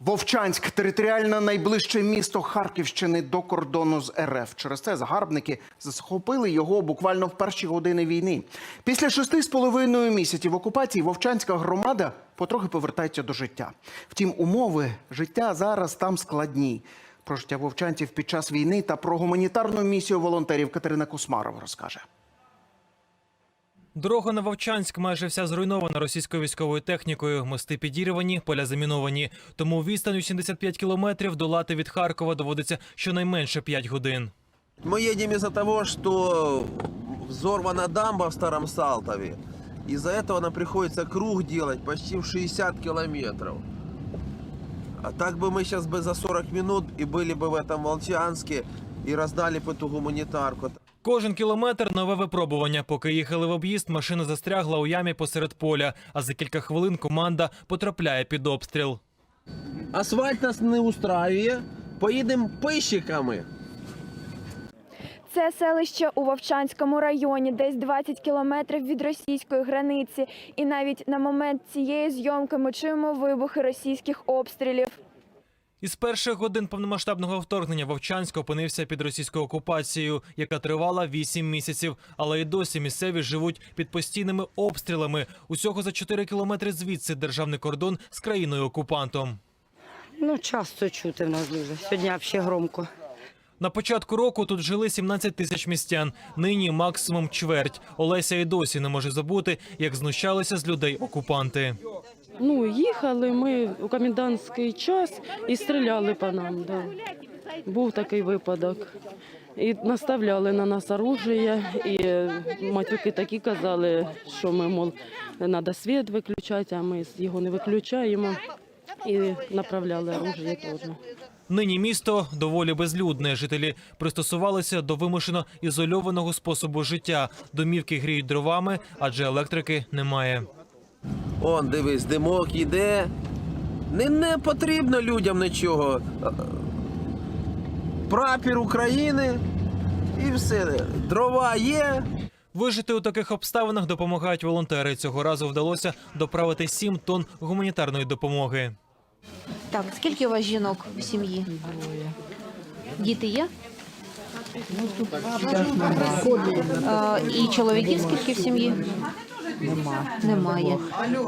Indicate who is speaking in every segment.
Speaker 1: Вовчанськ територіально найближче місто Харківщини до кордону з РФ. Через це загарбники захопили його буквально в перші години війни. Після шести з половиною місяців окупації Вовчанська громада потрохи повертається до життя. Втім, умови життя зараз там складні. Про життя вовчанців під час війни та про гуманітарну місію волонтерів Катерина Кусмарова розкаже.
Speaker 2: Дорога на Вовчанськ майже вся зруйнована російською військовою технікою. Мости підірвані, поля заміновані. Тому відстань у 75 кілометрів долати від Харкова доводиться щонайменше 5 годин.
Speaker 3: Мы едем из-за того, что взорвана дамба в Старом Салтове. Из-за этого нам приходится круг делать почти в 60 километров. А так бы мы сейчас бы за 40 минут и были бы в этом Волчанске и раздали бы эту гуманитарку.
Speaker 2: Кожен кілометр нове випробування. Поки їхали в об'їзд, машина застрягла у ямі посеред поля. А за кілька хвилин команда потрапляє під обстріл.
Speaker 3: Асфальт нас не устраиває. Поїдемо пищиками.
Speaker 4: Це селище у Вовчанському районі, десь 20 кілометрів від російської границі. І навіть на момент цієї зйомки ми чуємо вибухи російських обстрілів.
Speaker 2: Із перших годин повномасштабного вторгнення Вовчанськ опинився під російською окупацією, яка тривала 8 місяців. Але й досі місцеві живуть під постійними обстрілами. Усього за 4 кілометри звідси державний кордон з країною окупантом.
Speaker 5: Ну, часто чути в нас дуже. Сьогодні взагалі громко.
Speaker 2: На початку року тут жили 17 тисяч містян. Нині максимум чверть. Олеся і досі не може забути, як знущалися з людей окупанти.
Speaker 6: Ну, їхали ми у комендантський час і стріляли по нам. Да. Був такий випадок. І наставляли на нас оружие, і матюки такі казали, що ми, мол, треба світ виключати, а ми його не виключаємо. І направляли оружие теж.
Speaker 2: Нині місто доволі безлюдне. Жителі пристосувалися до вимушено ізольованого способу життя. Домівки гріють дровами, адже електрики немає.
Speaker 3: Он, дивись, димок іде. Не, не потрібно людям нічого. Прапір України і все. Дрова є.
Speaker 2: Вижити у таких обставинах допомагають волонтери. Цього разу вдалося доправити 7 тонн гуманітарної допомоги.
Speaker 7: Так, скільки у вас жінок в сім'ї? Діти є? Е, І чоловіків скільки в сім'ї? Немає.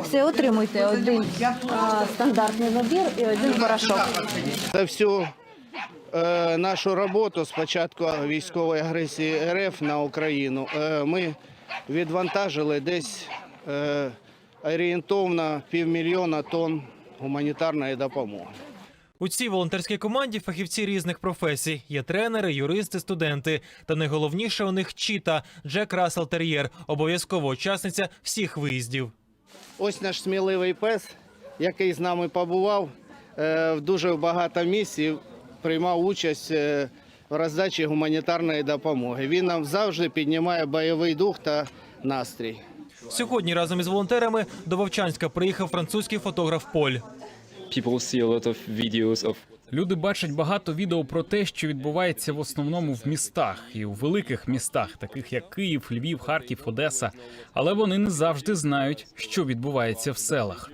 Speaker 7: Все, отримуйте один стандартний набір і один порошок.
Speaker 8: За всю е, нашу роботу з початку військової агресії РФ на Україну е, ми відвантажили десь е, орієнтовно півмільйона тонн гуманітарної допомоги.
Speaker 2: У цій волонтерській команді фахівці різних професій. Є тренери, юристи, студенти. Та найголовніше у них чіта Джек Рассел Тер'єр, обов'язкова учасниця всіх виїздів.
Speaker 8: Ось наш сміливий пес, який з нами побував е, в дуже багато місій, приймав участь е, в роздачі гуманітарної допомоги. Він нам завжди піднімає бойовий дух та настрій.
Speaker 2: Сьогодні разом із волонтерами до Вовчанська приїхав французький фотограф Поль.
Speaker 9: People see a lot of videos of
Speaker 10: Люди бачать багато відео про те, що відбувається в основному в містах і у великих містах, таких як Київ, Львів, Харків, Одеса. Але вони не завжди знають, що відбувається в селах.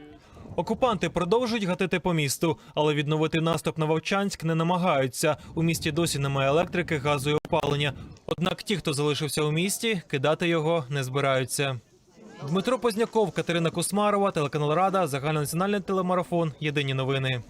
Speaker 2: Окупанти продовжують гатити по місту, але відновити наступ на Вовчанськ не намагаються. У місті досі немає електрики, газу і опалення. Однак ті, хто залишився у місті, кидати його не збираються. Дмитро Позняков, Катерина Кусмарова, телеканал Рада, загальнонаціональний телемарафон. Єдині новини.